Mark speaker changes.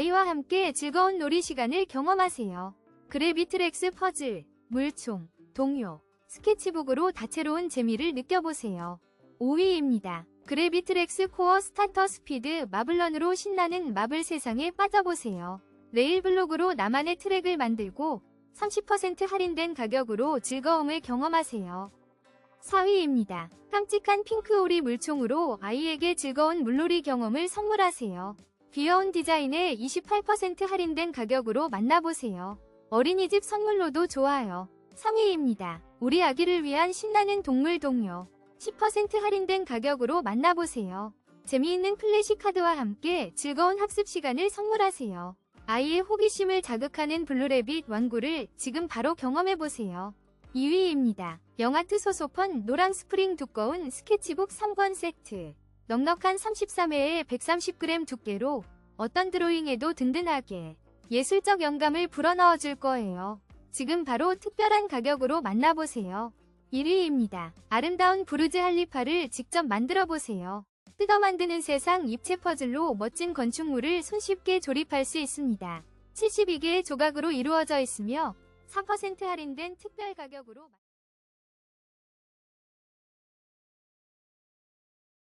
Speaker 1: 아이와 함께 즐거운 놀이 시간을 경험하세요. 그래비트렉스 퍼즐, 물총, 동요, 스케치북으로 다채로운 재미를 느껴보세요. 5위입니다. 그래비트렉스 코어 스타터 스피드 마블런으로 신나는 마블 세상에 빠져보세요. 레일 블록으로 나만의 트랙을 만들고 30% 할인된 가격으로 즐거움을 경험하세요. 4위입니다. 깜찍한 핑크오리 물총으로 아이에게 즐거운 물놀이 경험을 선물하세요. 귀여운 디자인에 28% 할인된 가격으로 만나보세요. 어린이집 선물로도 좋아요. 3위입니다. 우리 아기를 위한 신나는 동물 동요. 10% 할인된 가격으로 만나보세요. 재미있는 플래시 카드와 함께 즐거운 학습 시간을 선물하세요. 아이의 호기심을 자극하는 블루레빗 완구를 지금 바로 경험해보세요. 2위입니다. 영아트 소소펀 노랑 스프링 두꺼운 스케치북 3권 세트. 넉넉한 33회에 130g 두께로 어떤 드로잉에도 든든하게 예술적 영감을 불어넣어 줄 거예요. 지금 바로 특별한 가격으로 만나보세요. 1위입니다. 아름다운 브루즈 할리파를 직접 만들어 보세요. 뜯어 만드는 세상 입체 퍼즐로 멋진 건축물을 손쉽게 조립할 수 있습니다. 72개의 조각으로 이루어져 있으며 4% 할인된 특별 가격으로